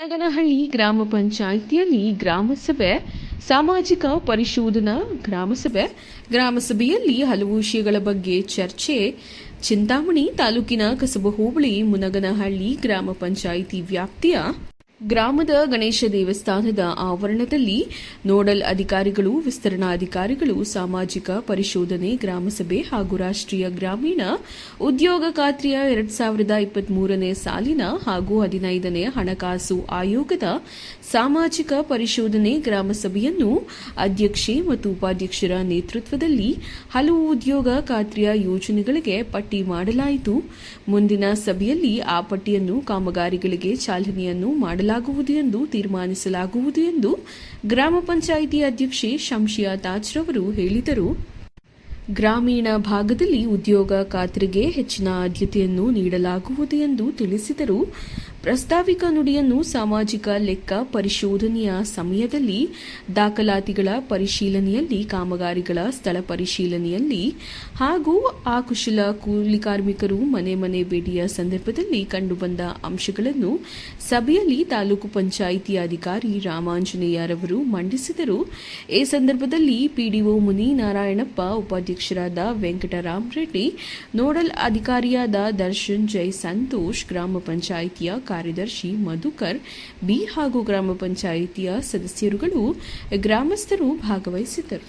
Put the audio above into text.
ನಾಗನಹಳ್ಳಿ ಗ್ರಾಮ ಪಂಚಾಯಿತಿಯಲ್ಲಿ ಗ್ರಾಮಸಭೆ, ಸಾಮಾಜಿಕ ಪರಿಶೋಧನಾ ಗ್ರಾಮಸಭೆ, ಗ್ರಾಮಸಭೆಯಲ್ಲಿ ಹಲವು ವಿಷಯಗಳ ಬಗ್ಗೆ ಚರ್ಚೆ. ಚಿಂತಾಮಣಿ ತಾಲೂಕಿನ ಕಸಬ ಹೋಬಳಿ, ಮುನಗನಹಳ್ಳಿ ಗ್ರಾಮ ಪಂಚಾಯಿತಿ ವ್ಯಾಪ್ತಿಯ ಗ್ರಾಮದ ಗಣೇಶ ದೇವಸ್ಥಾನದ ಆವರಣದಲ್ಲಿ ನೋಡಲ್ ಅಧಿಕಾರಿಗಳು, ವಿಸ್ತರಣಾಧಿಕಾರಿಗಳು, ಸಾಮಾಜಿಕ ಪರಿಶೋಧನೆ ಗ್ರಾಮಸಭೆ ಹಾಗೂ ರಾಷ್ಟ್ರೀಯ ಗ್ರಾಮೀಣ ಉದ್ಯೋಗ ಖಾತ್ರಿಯ ಎರಡ್ ಸಾವಿರದ ಇಪ್ಪತ್ಮೂರನೇ ಸಾಲಿನ ಹಾಗೂ ಹದಿನೈದನೇ ಹಣಕಾಸು ಆಯೋಗದ ಸಾಮಾಜಿಕ ಪರಿಶೋಧನೆ ಗ್ರಾಮಸಭೆಯನ್ನು ಅಧ್ಯಕ್ಷೆ ಮತ್ತು ಉಪಾಧ್ಯಕ್ಷರ ನೇತೃತ್ವದಲ್ಲಿ ಹಲವು ಉದ್ಯೋಗ ಖಾತ್ರಿಯ ಯೋಜನೆಗಳಿಗೆ ಪಟ್ಟಿ ಮಾಡಲಾಯಿತು. ಮುಂದಿನ ಸಭೆಯಲ್ಲಿ ಆ ಪಟ್ಟಿಯನ್ನು ಕಾಮಗಾರಿಗಳಿಗೆ ಚಾಲನೆಯನ್ನು ಮಾಡಲಾಗುವುದು ಎಂದು ತೀರ್ಮಾನಿಸಲಾಗುವುದು ಎಂದು ಗ್ರಾಮ ಪಂಚಾಯಿತಿ ಅಧ್ಯಕ್ಷೆ ಶಂಶಿಯಾ ತಾಜ್ರವರು ಹೇಳಿದರು. ಗ್ರಾಮೀಣ ಭಾಗದಲ್ಲಿ ಉದ್ಯೋಗ ಖಾತ್ರಿಗೆ ಹೆಚ್ಚಿನ ಆದ್ಯತೆಯನ್ನು ನೀಡಲಾಗುವುದು ಎಂದು ತಿಳಿಸಿದರು. ಪ್ರಸ್ತಾವಿಕ ನುಡಿಯನ್ನು ಸಾಮಾಜಿಕ ಲೆಕ್ಕ ಪರಿಶೋಧನೆಯ ಸಮಯದಲ್ಲಿ, ದಾಖಲಾತಿಗಳ ಪರಿಶೀಲನೆಯಲ್ಲಿ, ಕಾಮಗಾರಿಗಳ ಸ್ಥಳ ಪರಿಶೀಲನೆಯಲ್ಲಿ ಹಾಗೂ ಆ ಕುಶಲ ಕೂಲಿ ಕಾರ್ಮಿಕರು ಮನೆ ಮನೆ ಭೇಟಿಯ ಸಂದರ್ಭದಲ್ಲಿ ಕಂಡುಬಂದ ಅಂಶಗಳನ್ನು ಸಭೆಯಲ್ಲಿ ತಾಲೂಕು ಪಂಚಾಯಿತಿ ಅಧಿಕಾರಿ ರಾಮಾಂಜನೇಯರವರು ಮಂಡಿಸಿದರು. ಈ ಸಂದರ್ಭದಲ್ಲಿ ಪಿಡಿಒ ಮುನಿ ನಾರಾಯಣಪ್ಪ ಉಪಾಧ್ಯಕ್ಷರಾದ ವೆಂಕಟರಾಮ್ ರೆಡ್ಡಿ, ನೋಡಲ್ ಅಧಿಕಾರಿಯಾದ ದರ್ಶನ್ ಜೈ ಸಂತೋಷ್, ಗ್ರಾಮ ಪಂಚಾಯಿತಿಯ ಕಾರ್ಯದರ್ಶಿ ಮಧುಕರ್ ಬಿ ಹಾಗೂ ಗ್ರಾಮ ಪಂಚಾಯಿತಿಯ ಸದಸ್ಯರುಗಳು ಗ್ರಾಮಸ್ಥರು ಭಾಗವಹಿಸಿದ್ದರು.